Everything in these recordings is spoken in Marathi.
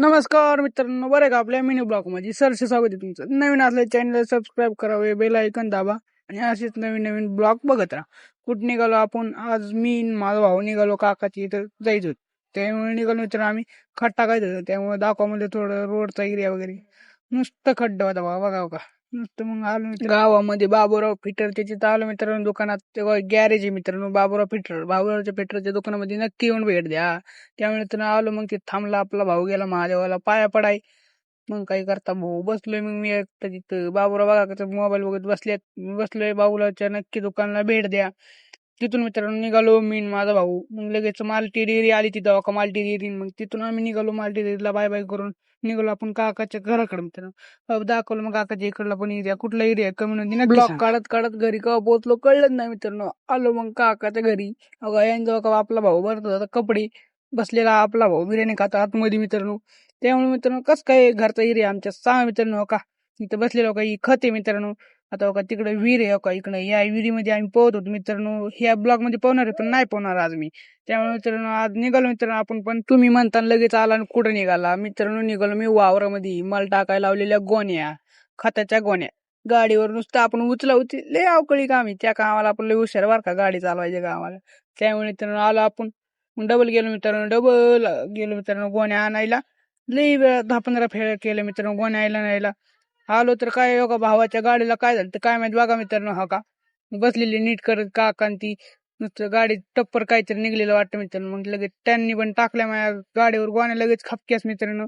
नमस्कार मित्रांनो बरं का आपल्या मिनी ब्लॉकमध्ये सरसे स्वागत आहे तुमचं. नवीन असल्या चॅनल सबस्क्राईब करावे बेल ऐकन दाबा आणि असेच नवीन नवीन ब्लॉग बघत राहा. कुठं निघालो आपण? आज मी माझा भाऊ निघालो काकाची इथं जायच. होत त्यामुळे निघालो मित्र आम्ही खट टाकायचं होतो. त्यामुळे दाखवामध्ये थोडं रोडचा एरिया वगैरे. नुसतं खड्डा होता बघा बघा का? नुसतं मग आलो मित्र गावामध्ये बाबूराव फिटर त्याचे तर आलो मित्रांनो दुकानात. तेव्हा गॅरेज आहे मित्रांनो बाबूराव फिटर. बाबूरावच्या फिटरच्या दुकानामध्ये नक्की येऊन भेट द्या. त्यामुळे तर आलो मग ते थांबला आपला भाऊ गेला महादेवाला पाया पडाय. मग काही करता भाऊ बसलोय मग मी एकटा तिथं. बाबूराव बघा कसं मोबाईल बघत बसले बसलोय बाबूरावच्या नक्की दुकानाला भेट द्या. तिथून मित्रांनो निघालो मी न माझा भाऊ. मग लगेच मालटी डेअरी आली तिथं का मालटी डेअरी मग तिथून आम्ही निघालो मालटी डेअरीला बाय बाय करून. निघालो आपण काकाच्या घराकडे मित्रांनो. दाखवलं मग काकाच्या इकडला पण एरिया कुठला एरिया कमी नव्हती ब्लॉक काढत काढत घरी का पोहोचलो कळलं नाही मित्रांनो. आलो मग काकाच्या घरी. अगं का आपला भाऊ भरत होता कपडे बसलेला आपला भाऊ बिर्याणी खातो आतमध्ये मित्रांनो. त्यामुळे मित्रांनो कसं काय घरचा एरिया आमच्या? सहा मित्रांनो हो का? इथं बसलेलो का? ही खत मित्रांनो. आता हो का तिकडे विहीर आहे का इकडे. या विहिरीमध्ये आम्ही पोहत होतो मित्रांनो. ह्या ब्लॉगमध्ये पोहणार आहे पण नाही पोहणार आज मी. त्यामुळे मित्रांनो आज निघालो मित्रांनो आपण पण तुम्ही म्हणता लगेच आला आणि कुठं निघाला? मित्रांनो निघालो मी वावरामध्ये. मला टाकायला लावलेल्या गोण्या खताच्या गोण्या. गाडीवर नुसतं आपण उचला उचल लय अवकळी का आम्ही त्या कामाला आपण लय हुशार बार का गाडी चालवायच्या कामाला. त्यामुळे मित्रांनो आलो आपण. डबल गेलो मित्रांनो डबल गेलो मित्रांनो गोण्या आणायला. लई वेळा दहा पंधरा फेऱ्या केलं मित्रांनो गोण्या आयला न्यायला आलो तर काय हो का भावाच्या गाडीला काय झालं? तर काय माहीत बघा मित्रांनो हा का? बसलेली नीट करत काका ती नुसतं गाडी टप्पर काहीतरी निघलेलं वाटतं मित्रांनो. मग लगेच त्यांनी पण टाकल्या माझ्या गाडीवर गोण्या लगेच खपक्यास मित्रांनो.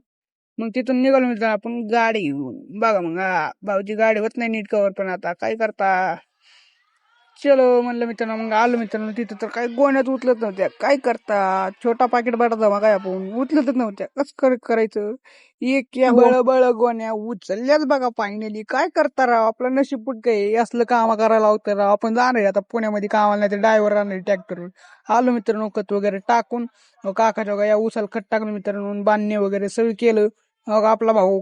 मग तिथून निघालो मित्रांनो आपण गाडी घेऊन. बघा मग भाऊची गाडी होत नाही नीट कवर पण आता. काय करता? चलो म्हणलं मित्रांनो मग आलो मित्रांनो तिथं तर काय गोण्यात उचलत नव्हत्या. काय करता? छोटा पाकिट भरता मग काय आपण उचलतच नव्हत्या. कस कर करायचं? एक या बळ बळ गोण्या उचलल्याच बघा फायनली काय करता राव? आपलं नशीब पुट काय असलं काम करायला होतं राव. आपण जाणार आहे आता पुण्यामध्ये कामाला नाही तर ड्रायव्हर राहणार ट्रॅक्टरवर आलो मित्रांनो खत वगैरे टाकून. काकाच्या या उसाला खत टाकलं मित्रांनो बांधणे वगैरे सगळं केलं. अहो, आपला भाऊ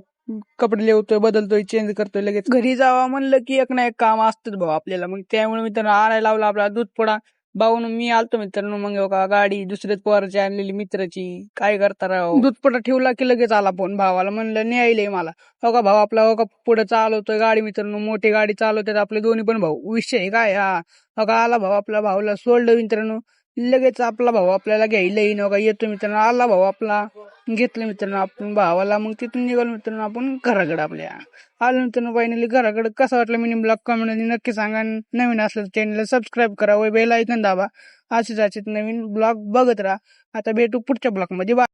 कपडे लिवतोय बदलतोय चेंज करतोय लगेच. घरी जावा म्हणलं की एक ना एक काम असतंच भाऊ आपल्याला. मग त्यामुळे मित्रांनो आणायला लावला आपला दूध पोडा. भाऊन मी आलतो मित्रांनो मग का गाडी दुसऱ्याच पोराची आणलेली मित्राची. काय करता राव? दूध पोटा ठेवला की लगेच आला फोन भावाला. म्हणलं न्यायलंय मला. हो का भाऊ? आपला हो का पुढे चालवतोय गाडी मित्रांनो मोठी गाडी चालवतात आपले दोन्ही पण भाऊ. विषय काय हा? हो का आला भाऊ आपला भाऊला सोडलं मित्रांनो. लगेच आपला भाऊ आपल्याला घ्यायला येईन हो का? येतो मित्रांनो आला भाऊ आपला. घेतलं मित्रांनो आपण भावाला. मग तिथून निघालो मित्रांनो आपण घराकडे आपल्या. आलो मित्रांनो फायनली घराकडे. कसं वाटलं मिनी ब्लॉग कमेंट नक्की सांगा. नवीन असलं चॅनलला सबस्क्राईब करा व बेल ऐकून दाबा. असेच असेच नवीन ब्लॉग बघत राहा. आता भेटू पुढच्या ब्लॉकमध्ये बा